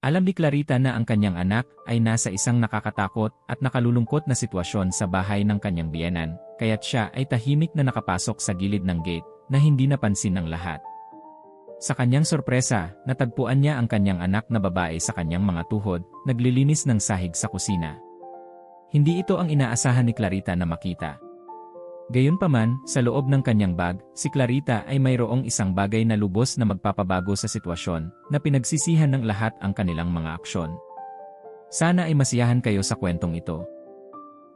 Alam ni Clarita na ang kanyang anak ay nasa isang nakakatakot at nakalulungkot na sitwasyon sa bahay ng kanyang biyenan, kaya't siya ay tahimik na nakapasok sa gilid ng gate na hindi napansin ng lahat. Sa kanyang sorpresa, natagpuan niya ang kanyang anak na babae sa kanyang mga tuhod, naglilinis ng sahig sa kusina. Hindi ito ang inaasahan ni Clarita na makita. Gayunpaman, sa loob ng kanyang bag, si Clarita ay mayroong isang bagay na lubos na magpapabago sa sitwasyon, na pinagsisihan ng lahat ang kanilang mga aksyon. Sana ay masiyahan kayo sa kwentong ito.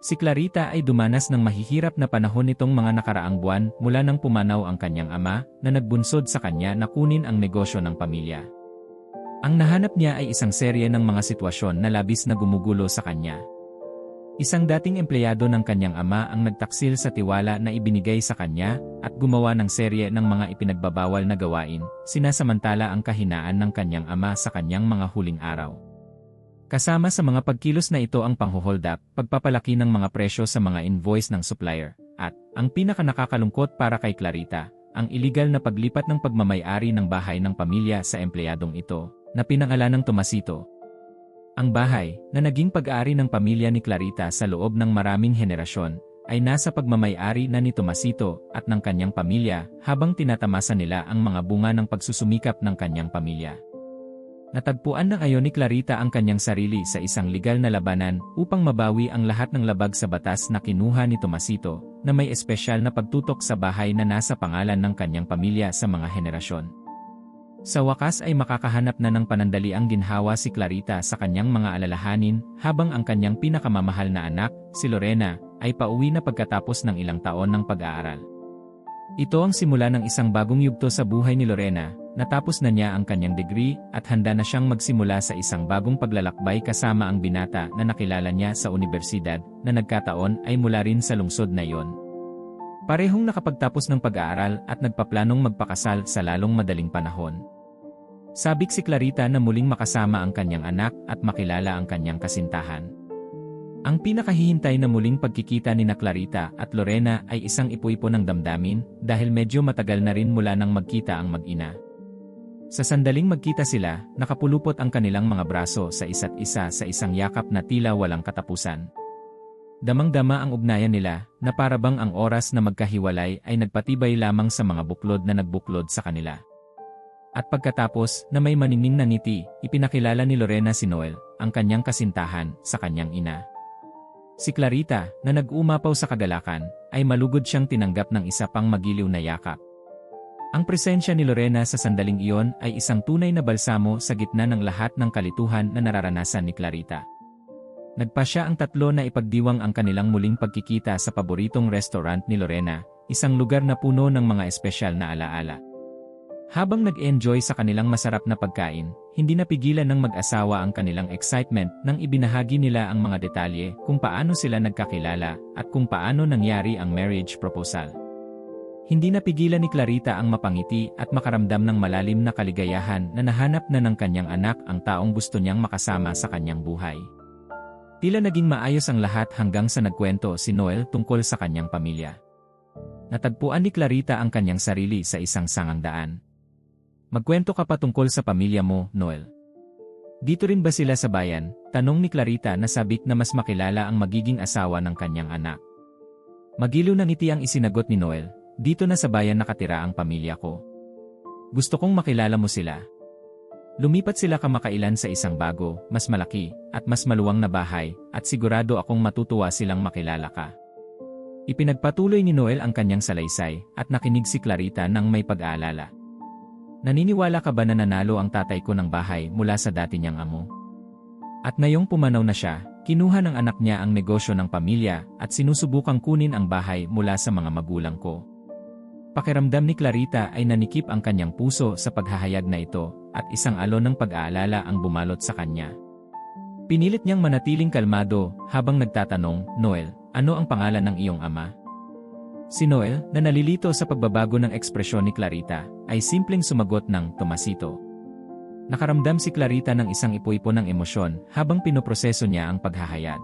Si Clarita ay dumanas ng mahihirap na panahon nitong mga nakaraang buwan mula nang pumanaw ang kanyang ama na nagbunsod sa kanya na kunin ang negosyo ng pamilya. Ang nahanap niya ay isang serye ng mga sitwasyon na labis na gumugulo sa kanya. Isang dating empleyado ng kanyang ama ang nagtaksil sa tiwala na ibinigay sa kanya at gumawa ng serye ng mga ipinagbabawal na gawain, sinasamantala ang kahinaan ng kanyang ama sa kanyang mga huling araw. Kasama sa mga pagkilos na ito ang panghuhold up, pagpapalaki ng mga presyo sa mga invoice ng supplier, at, ang pinaka nakakalungkot para kay Clarita, ang iligal na paglipat ng pagmamayari ng bahay ng pamilya sa empleyadong ito, na pinangalan ng Tomasito, ang bahay, na naging pag-aari ng pamilya ni Clarita sa loob ng maraming henerasyon, ay nasa pagmamayari na ni Tomasito at ng kanyang pamilya habang tinatamasa nila ang mga bunga ng pagsusumikap ng kanyang pamilya. Natagpuan na ngayon ni Clarita ang kanyang sarili sa isang legal na labanan upang mabawi ang lahat ng labag sa batas na kinuha ni Tomasito na may espesyal na pagtutok sa bahay na nasa pangalan ng kanyang pamilya sa mga henerasyon. Sa wakas ay makakahanap na ng panandali ang ginhawa si Clarita sa kanyang mga alalahanin habang ang kanyang pinakamamahal na anak, si Lorena, ay pauwi na pagkatapos ng ilang taon ng pag-aaral. Ito ang simula ng isang bagong yugto sa buhay ni Lorena, natapos na niya ang kanyang degree at handa na siyang magsimula sa isang bagong paglalakbay kasama ang binata na nakilala niya sa universidad na nagkataon ay mula rin sa lungsod na iyon. Parehong nakapagtapos ng pag-aaral at nagpaplanong magpakasal sa lalong madaling panahon. Sabik si Clarita na muling makasama ang kanyang anak at makilala ang kanyang kasintahan. Ang pinakahihintay na muling pagkikita ni na Clarita at Lorena ay isang ipuipo ng damdamin dahil medyo matagal na rin mula nang magkita ang mag-ina. Sa sandaling magkita sila, nakapulupot ang kanilang mga braso sa isa't isa sa isang yakap na tila walang katapusan. Damang-dama ang ugnayan nila na parabang ang oras na magkahiwalay ay nagpatibay lamang sa mga buklod na nagbuklod sa kanila. At pagkatapos na may maningning na ngiti, ipinakilala ni Lorena si Noel, ang kanyang kasintahan, sa kanyang ina. Si Clarita, na nag-umapaw sa kagalakan, ay malugod siyang tinanggap ng isa pang magiliw na yakap. Ang presensya ni Lorena sa sandaling iyon ay isang tunay na balsamo sa gitna ng lahat ng kalituhan na nararanasan ni Clarita. Nagpa siya ang tatlo na ipagdiwang ang kanilang muling pagkikita sa paboritong restaurant ni Lorena, isang lugar na puno ng mga espesyal na alaala. Habang nag-enjoy sa kanilang masarap na pagkain, hindi napigilan ng mag-asawa ang kanilang excitement nang ibinahagi nila ang mga detalye kung paano sila nagkakilala at kung paano nangyari ang marriage proposal. Hindi napigilan ni Clarita ang mapangiti at makaramdam ng malalim na kaligayahan na nahanap na ng kanyang anak ang taong gusto niyang makasama sa kanyang buhay. Tila naging maayos ang lahat hanggang sa nagkwento si Noel tungkol sa kanyang pamilya. Natagpuan ni Clarita ang kanyang sarili sa isang sangang daan. Magkwento ka pa tungkol sa pamilya mo, Noel. Dito rin ba sila sa bayan? Tanong ni Clarita na sabik na mas makilala ang magiging asawa ng kanyang anak. Magilo ng ngiti ang isinagot ni Noel, dito na sa bayan nakatira ang pamilya ko. Gusto kong makilala mo sila. Lumipat sila kamakailan sa isang bago, mas malaki, at mas maluwang na bahay, at sigurado akong matutuwa silang makilala ka. Ipinagpatuloy ni Noel ang kanyang salaysay, at nakinig si Clarita nang may pag-aalala. Naniniwala ka ba na nanalo ang tatay ko ng bahay mula sa dati niyang amo? At ngayong pumanaw na siya, kinuha ng anak niya ang negosyo ng pamilya at sinusubukang kunin ang bahay mula sa mga magulang ko. Pakiramdam ni Clarita ay nanikip ang kanyang puso sa paghahayag na ito at isang alon ng pag-aalala ang bumalot sa kanya. Pinilit niyang manatiling kalmado habang nagtatanong, Noel, ano ang pangalan ng iyong ama? Si Noel, na nalilito sa pagbabago ng ekspresyon ni Clarita, ay simpleng sumagot ng Tomasito. Nakaramdam si Clarita ng isang ipo-ipo ng emosyon habang pinoproseso niya ang paghahayad.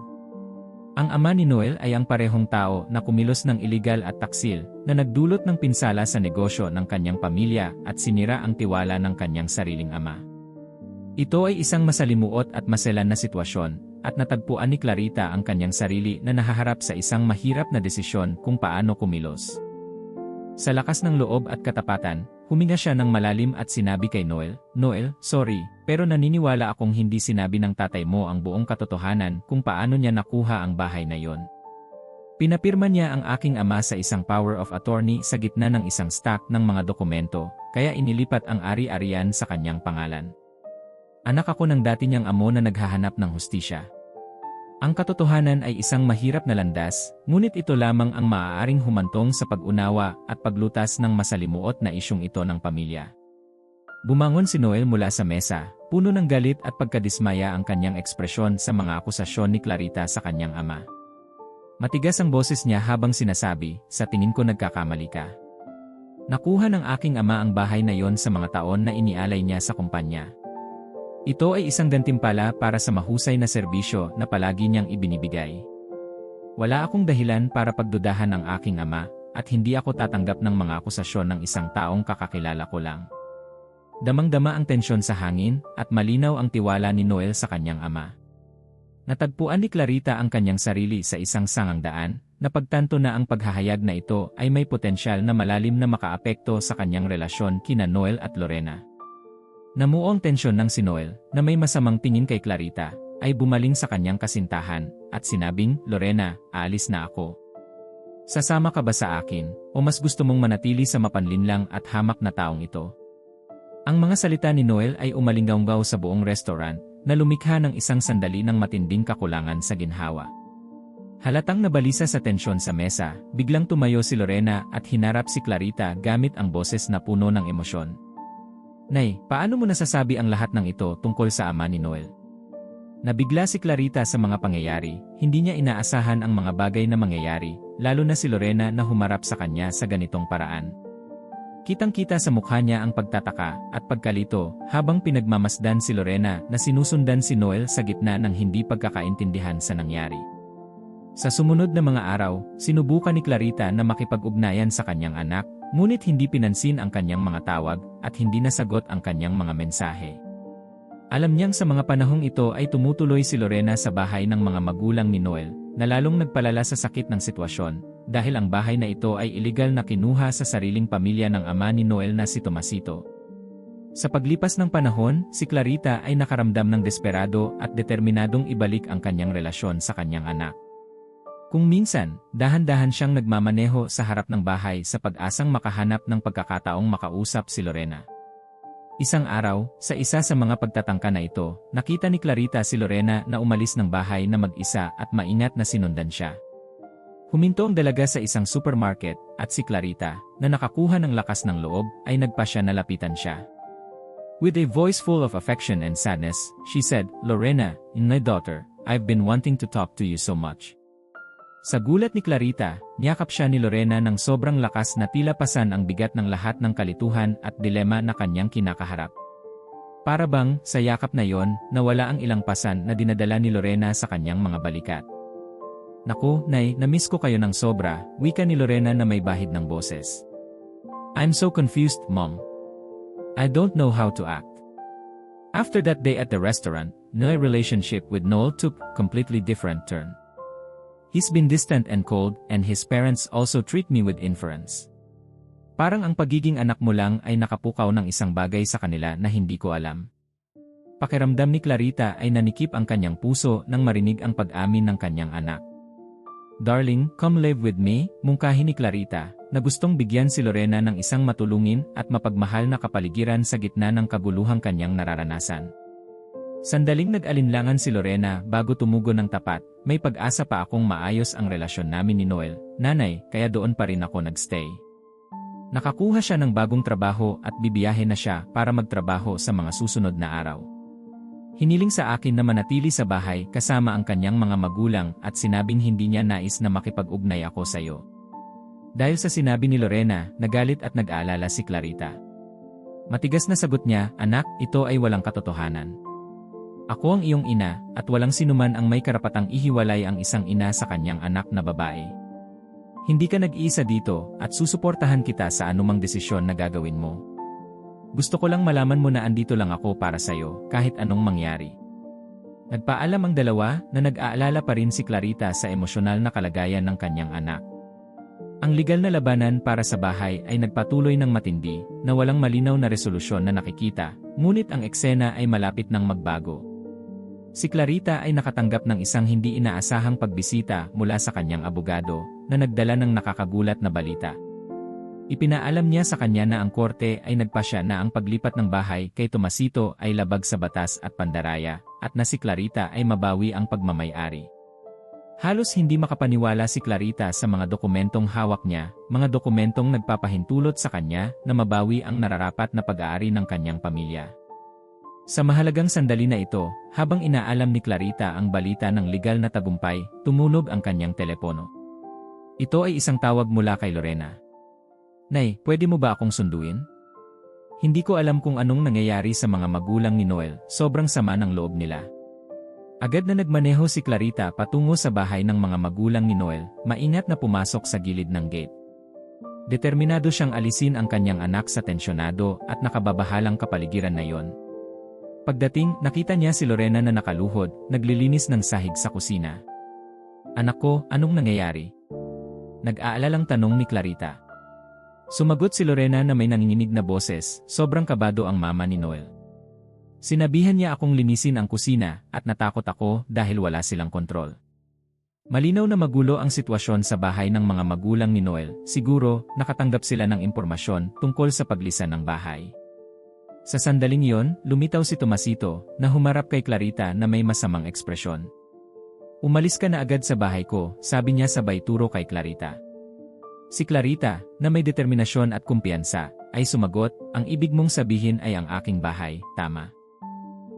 Ang ama ni Noel ay ang parehong tao na kumilos ng iligal at taksil na nagdulot ng pinsala sa negosyo ng kanyang pamilya at sinira ang tiwala ng kanyang sariling ama. Ito ay isang masalimuot at maselan na sitwasyon, at natagpuan ni Clarita ang kanyang sarili na nahaharap sa isang mahirap na desisyon kung paano kumilos. Sa lakas ng loob at katapatan, huminga siya ng malalim at sinabi kay Noel, Noel, sorry, pero naniniwala akong hindi sinabi ng tatay mo ang buong katotohanan kung paano niya nakuha ang bahay na yon. Pinapirma niya ang aking ama sa isang power of attorney sa gitna ng isang stack ng mga dokumento, kaya inilipat ang ari-arian sa kanyang pangalan. Anak ako ng dati niyang amo na naghahanap ng hustisya. Ang katotohanan ay isang mahirap na landas, ngunit ito lamang ang maaaring humantong sa pag-unawa at paglutas ng masalimuot na isyong ito ng pamilya. Bumangon si Noel mula sa mesa, puno ng galit at pagkadismaya ang kanyang ekspresyon sa mga akusasyon ni Clarita sa kanyang ama. Matigas ang boses niya habang sinasabi, sa tingin ko nagkakamali ka. Nakuha ng aking ama ang bahay na yon sa mga taon na inialay niya sa kumpanya. Ito ay isang gantimpala para sa mahusay na serbisyo na palagi niyang ibinibigay. Wala akong dahilan para pagdudahan ang aking ama, at hindi ako tatanggap ng mga akusasyon ng isang taong kakakilala ko lang. Damang-dama ang tensyon sa hangin, at malinaw ang tiwala ni Noel sa kanyang ama. Natagpuan ni Clarita ang kanyang sarili sa isang sangang daan, napagtanto na ang paghahayag na ito ay may potensyal na malalim na makaapekto sa kanyang relasyon kina Noel at Lorena. Namuo ang tensyon ng si Noel, na may masamang tingin kay Clarita, ay bumaling sa kanyang kasintahan, at sinabing, Lorena, aalis na ako. Sasama ka ba sa akin, o mas gusto mong manatili sa mapanlinlang at hamak na taong ito? Ang mga salita ni Noel ay umalinggaw sa buong restaurant, na lumikha ng isang sandali ng matinding kakulangan sa ginhawa. Halatang nabalisa sa tensyon sa mesa, biglang tumayo si Lorena at hinarap si Clarita gamit ang boses na puno ng emosyon. Nay, paano mo nasasabi ang lahat ng ito tungkol sa ama ni Noel? Nabigla si Clarita sa mga pangyayari, hindi niya inaasahan ang mga bagay na mangyayari, lalo na si Lorena na humarap sa kanya sa ganitong paraan. Kitang-kita sa mukha niya ang pagtataka at pagkalito habang pinagmamasdan si Lorena na sinusundan si Noel sa gitna ng hindi pagkakaintindihan sa nangyari. Sa sumunod na mga araw, sinubukan ni Clarita na makipag-ugnayan sa kanyang anak, ngunit hindi pinansin ang kanyang mga tawag at hindi nasagot ang kanyang mga mensahe. Alam niyang sa mga panahong ito ay tumutuloy si Lorena sa bahay ng mga magulang ni Noel, na lalong nagpalala sa sakit ng sitwasyon, dahil ang bahay na ito ay iligal na kinuha sa sariling pamilya ng ama ni Noel na si Tomasito. Sa paglipas ng panahon, si Clarita ay nakaramdam ng desperado at determinadong ibalik ang kanyang relasyon sa kanyang anak. Kung minsan, dahan-dahan siyang nagmamaneho sa harap ng bahay sa pag-asang makahanap ng pagkakataong makausap si Lorena. Isang araw, sa isa sa mga pagtatangka na ito, nakita ni Clarita si Lorena na umalis ng bahay na mag-isa at maingat na sinundan siya. Huminto ang dalaga sa isang supermarket, at si Clarita, na nakakuha ng lakas ng loob, ay nagpa siya na lapitan siya. With a voice full of affection and sadness, she said, Lorena, my daughter, I've been wanting to talk to you so much. Sa gulat ni Clarita, niyakap siya ni Lorena ng sobrang lakas na tila pasan ang bigat ng lahat ng kalituhan at dilema na kanyang kinakaharap. Para bang, sa yakap na yon, nawala ang ilang pasan na dinadala ni Lorena sa kanyang mga balikat. Naku, Nay, namiss ko kayo ng sobra, wika ni Lorena na may bahid ng boses. I'm so confused, Mom. I don't know how to act. After that day at the restaurant, my relationship with Noel took completely different turn. He's been distant and cold, and his parents also treat me with inference. Parang ang pagiging anak mo lang ay nakapukaw ng isang bagay sa kanila na hindi ko alam. Pakiramdam ni Clarita ay nanikip ang kanyang puso nang marinig ang pag-amin ng kanyang anak. Darling, come live with me, mungkahi ni Clarita, na gustong bigyan si Lorena ng isang matulungin at mapagmahal na kapaligiran sa gitna ng kaguluhang kanyang nararanasan. Sandaling nag-alinlangan si Lorena bago tumugo ng tapat, may pag-asa pa akong maayos ang relasyon namin ni Noel, nanay, kaya doon pa rin ako nagstay. Nakakuha siya ng bagong trabaho at bibiyahe na siya para magtrabaho sa mga susunod na araw. Hiniling sa akin na manatili sa bahay kasama ang kanyang mga magulang at sinabing hindi niya nais na makipag-ugnay ako sa iyo. Dahil sa sinabi ni Lorena, nagalit at nag-aalala si Clarita. Matigas na sagot niya, anak, ito ay walang katotohanan. Ako ang iyong ina, at walang sinuman ang may karapatang ihiwalay ang isang ina sa kanyang anak na babae. Hindi ka nag-iisa dito, at susuportahan kita sa anumang desisyon na gagawin mo. Gusto ko lang malaman mo na andito lang ako para sa'yo, kahit anong mangyari. Nagpaalam ang dalawa na nag-aalala pa rin si Clarita sa emosyonal na kalagayan ng kanyang anak. Ang legal na labanan para sa bahay ay nagpatuloy ng matindi na walang malinaw na resolusyon na nakikita, ngunit ang eksena ay malapit ng magbago. Si Clarita ay nakatanggap ng isang hindi inaasahang pagbisita mula sa kanyang abogado na nagdala ng nakakagulat na balita. Ipinaalam niya sa kanya na ang korte ay nagpasya na ang paglipat ng bahay kay Tomasito ay labag sa batas at pandaraya, at na si Clarita ay mabawi ang pagmamayari. Halos hindi makapaniwala si Clarita sa mga dokumentong hawak niya, mga dokumentong nagpapahintulot sa kanya na mabawi ang nararapat na pag-aari ng kanyang pamilya. Sa mahalagang sandali na ito, habang inaalam ni Clarita ang balita ng legal na tagumpay, tumunog ang kanyang telepono. Ito ay isang tawag mula kay Lorena. Nay, pwede mo ba akong sunduin? Hindi ko alam kung anong nangyayari sa mga magulang ni Noel, sobrang sama ng loob nila. Agad na nagmaneho si Clarita patungo sa bahay ng mga magulang ni Noel, maingat na pumasok sa gilid ng gate. Determinado siyang alisin ang kanyang anak sa tensyonado at nakababahalang kapaligiran na yon. Pagdating, nakita niya si Lorena na nakaluhod, naglilinis ng sahig sa kusina. Anak ko, anong nangyayari? Nag-aalalang tanong ni Clarita. Sumagot si Lorena na may nanginginig na boses, sobrang kabado ang mama ni Noel. Sinabihan niya akong linisin ang kusina at natakot ako dahil wala silang kontrol. Malinaw na magulo ang sitwasyon sa bahay ng mga magulang ni Noel, siguro nakatanggap sila ng impormasyon tungkol sa paglisan ng bahay. Sa sandaling iyon, lumitaw si Tomasito na humarap kay Clarita na may masamang ekspresyon. Umalis ka na agad sa bahay ko, sabi niya sabay turo kay Clarita. Si Clarita, na may determinasyon at kumpiyansa, ay sumagot, ang ibig mong sabihin ay ang aking bahay, tama.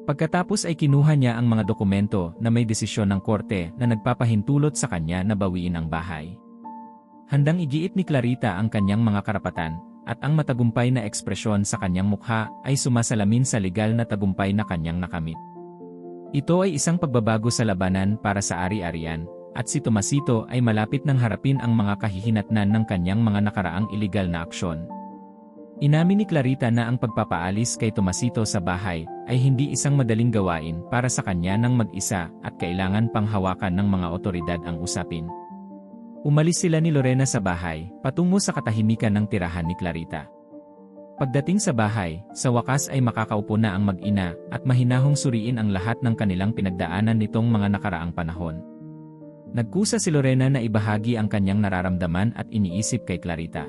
Pagkatapos ay kinuha niya ang mga dokumento na may desisyon ng korte na nagpapahintulot sa kanya na bawiin ang bahay. Handang igiit ni Clarita ang kanyang mga karapatan, at ang matagumpay na ekspresyon sa kanyang mukha ay sumasalamin sa legal na tagumpay na kanyang nakamit. Ito ay isang pagbabago sa labanan para sa ari-arian, at si Tomasito ay malapit ng harapin ang mga kahihinatnan ng kanyang mga nakaraang iligal na aksyon. Inamin ni Clarita na ang pagpapaalis kay Tomasito sa bahay ay hindi isang madaling gawain para sa kanya ng mag-isa at kailangan panghawakan ng mga otoridad ang usapin. Umalis sila ni Lorena sa bahay, patungo sa katahimikan ng tirahan ni Clarita. Pagdating sa bahay, sa wakas ay makakaupo na ang mag-ina at mahinahong suriin ang lahat ng kanilang pinagdaanan nitong mga nakaraang panahon. Nagkusa si Lorena na ibahagi ang kanyang nararamdaman at iniisip kay Clarita.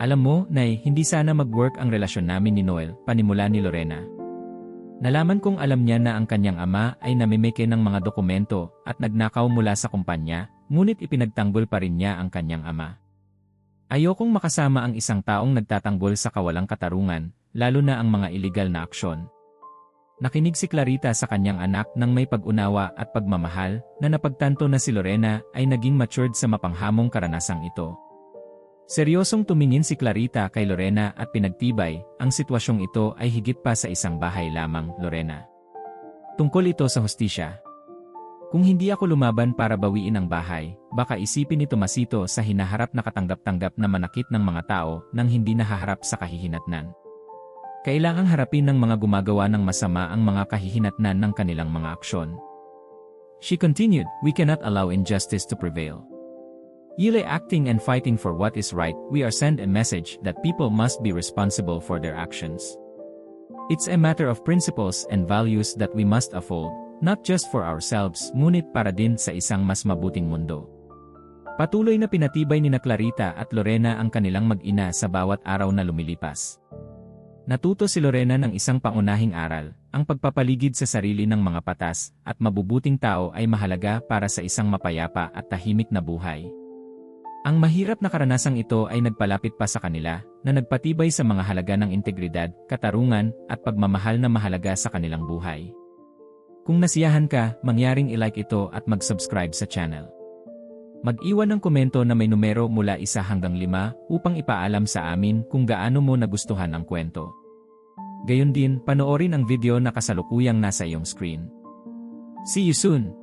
Alam mo, Nay, hindi sana mag-work ang relasyon namin ni Noel, panimula ni Lorena. Nalaman kong alam niya na ang kanyang ama ay namimeke ng mga dokumento at nagnakaw mula sa kumpanya, ngunit ipinagtanggol pa rin niya ang kanyang ama. Ayokong makasama ang isang taong nagtatanggol sa kawalang katarungan, lalo na ang mga iligal na aksyon. Nakinig si Clarita sa kanyang anak nang may pag-unawa at pagmamahal na napagtanto na si Lorena ay naging matured sa mapanghamong karanasang ito. Seryosong tumingin si Clarita kay Lorena at pinagtibay, ang sitwasyong ito ay higit pa sa isang bahay lamang, Lorena. Tungkol ito sa hostisya, kung hindi ako lumaban para bawiin ang bahay, baka isipin ni Tomasito sa hinaharap na katanggap-tanggap na manakit ng mga tao nang hindi nahaharap sa kahihinatnan. Kailangang harapin ng mga gumagawa ng masama ang mga kahihinatnan ng kanilang mga aksyon. She continued, We cannot allow injustice to prevail. Yile acting and fighting for what is right, we are send a message that people must be responsible for their actions. It's a matter of principles and values that we must uphold, Not just for ourselves, ngunit para din sa isang mas mabuting mundo. Patuloy na pinatibay ni na Clarita at Lorena ang kanilang mag-ina sa bawat araw na lumilipas. Natuto si Lorena ng isang pangunahing aral, ang pagpapaligid sa sarili ng mga patas at mabubuting tao ay mahalaga para sa isang mapayapa at tahimik na buhay. Ang mahirap na karanasang ito ay nagpalapit pa sa kanila, na nagpatibay sa mga halaga ng integridad, katarungan, at pagmamahal na mahalaga sa kanilang buhay. Kung nasiyahan ka, mangyaring ilike ito at mag-subscribe sa channel. Mag-iwan ng komento na may numero mula isa hanggang lima upang ipaalam sa amin kung gaano mo nagustuhan ang kwento. Gayon din, panoorin ang video na kasalukuyang nasa iyong screen. See you soon!